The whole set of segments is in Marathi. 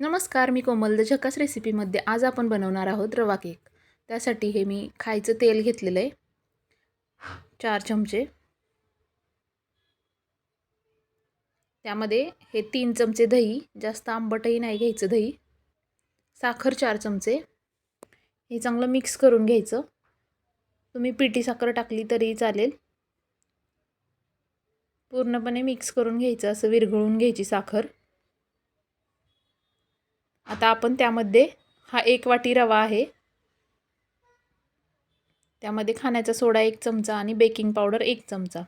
नमस्कार मी कोमल. द झकास रेसिपीमध्ये आज आपण बनवणार आहोत रवा केक. त्यासाठी हे मी खायचं तेल घेतलेलं आहे. चार चमचे. त्यामध्ये हे तीन चमचे दही जास्त आंबटही नाही घ्यायचं दही. साखर चार चमचे. हे चांगलं मिक्स करून घ्यायचं. तुम्ही पिठी साखर टाकली तरी चालेल. पूर्णपणे मिक्स करून घ्यायचं असं विरघळून घ्यायची साखर. आता आपण त्यामध्ये हा एक वाटी रवा आहे. त्यामध्ये खाण्याचा सोडा एक चमचा आणि बेकिंग पावडर एक चमचा.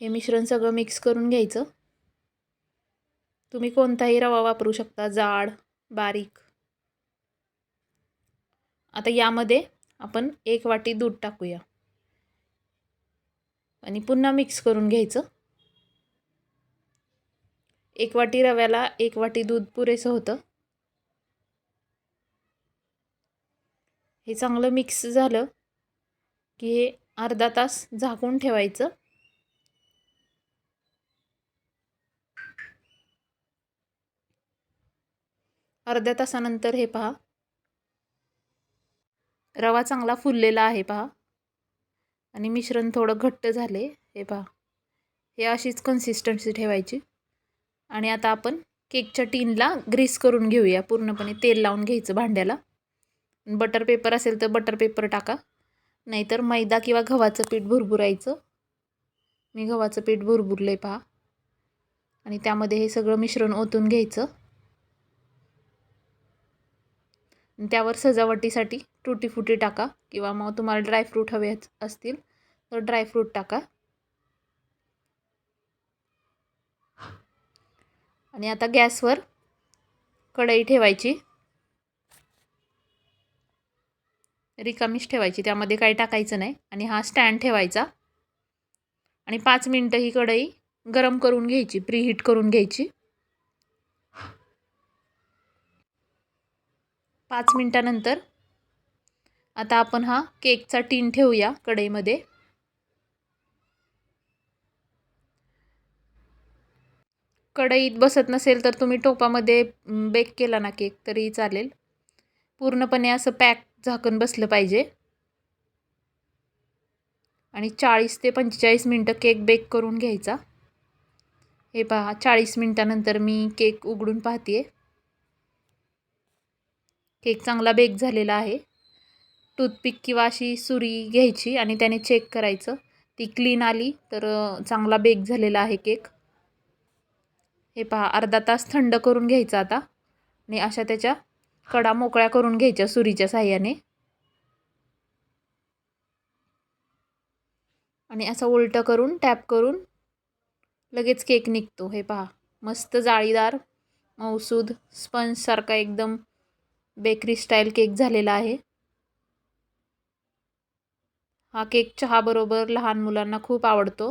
हे मिश्रण सगळं मिक्स करून घ्यायचं. तुम्ही कोणताही रवा वापरू शकता जाड बारीक. आता यामध्ये आपण एक वाटी दूध टाकूया. आणि पुन्हा मिक्स करून घ्यायचं. एक वाटी रव्याला एक वाटी दूध पुरेसं होतं. हे चांगलं मिक्स झालं की हे अर्धा तास झाकून ठेवायचं. अर्ध्या तासानंतर हे पहा. रवा चांगला फुललेला आहे पहा. आणि मिश्रण थोडं घट्ट झाले हे पहा. हे अशीच कन्सिस्टन्सी ठेवायची. आणि आता आपण केकच्या टीनला ग्रीस करून घेऊया. पूर्णपणे तेल लावून घ्यायचं भांड्याला. बटर पेपर असेल तर बटर पेपर टाका. नाहीतर मैदा किंवा गव्हाचं पीठ भुरभुरायचं. मी गव्हाचं पीठ भुरभुरलं आहे पहा. आणि त्यामध्ये हे सगळं मिश्रण ओतून घ्यायचं. त्यावर सजावटीसाठी टुटी फुटी टाका. किंवा मग तुम्हाला ड्रायफ्रूट हवे असतील तर ड्रायफ्रूट टाका. आणि आता गॅसवर कढई ठेवायची. रिकामीच ठेवायची त्यामध्ये काही टाकायचं नाही. आणि हा स्टँड ठेवायचा. आणि पाच मिनटं ही कढई गरम करून घ्यायची प्रीहीट करून घ्यायची. पाच मिनटानंतर आता आपण हा केकचा टीन ठेवूया कढईमध्ये. कढईत बसत नसेल तर तुम्ही टोपामध्ये बेक केला ना केक तरी चालेल. पूर्णपणे असं पॅक झाकण बसलं पाहिजे. आणि चाळीस ते पंचेचाळीस मिनटं केक बेक करून घ्यायचा. हे पहा चाळीस मिनटानंतर मी केक उघडून पाहते केक चांगला बेक झालेला आहे. टूथपिक किंवा अशी सुरी घ्यायची आणि त्याने चेक करायचं. ती क्लीन आली तर चांगला बेक झालेला आहे केक हे पहा अर्धा तास थंड करून घ्यायचं आता. आणि अशा त्याच्या कडा मोकळ्या करून घ्यायच्या सुरीच्या साह्याने. आणि असं उलटं करून टॅप करून लगेच केक निघतो. हे पहा मस्त जाळीदार मौसूद स्पंजसारखा एकदम बेकरी स्टाईल केक झालेला आहे. हा केक चहाबरोबर लहान मुलांना खूप आवडतो.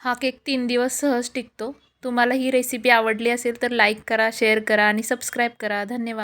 हा केक तीन दिवस सहज टिकतो. तुम्हाला ही रेसिपी आवडली असेल तर लाईक करा शेअर करा आणि सबस्क्राईब करा. धन्यवाद.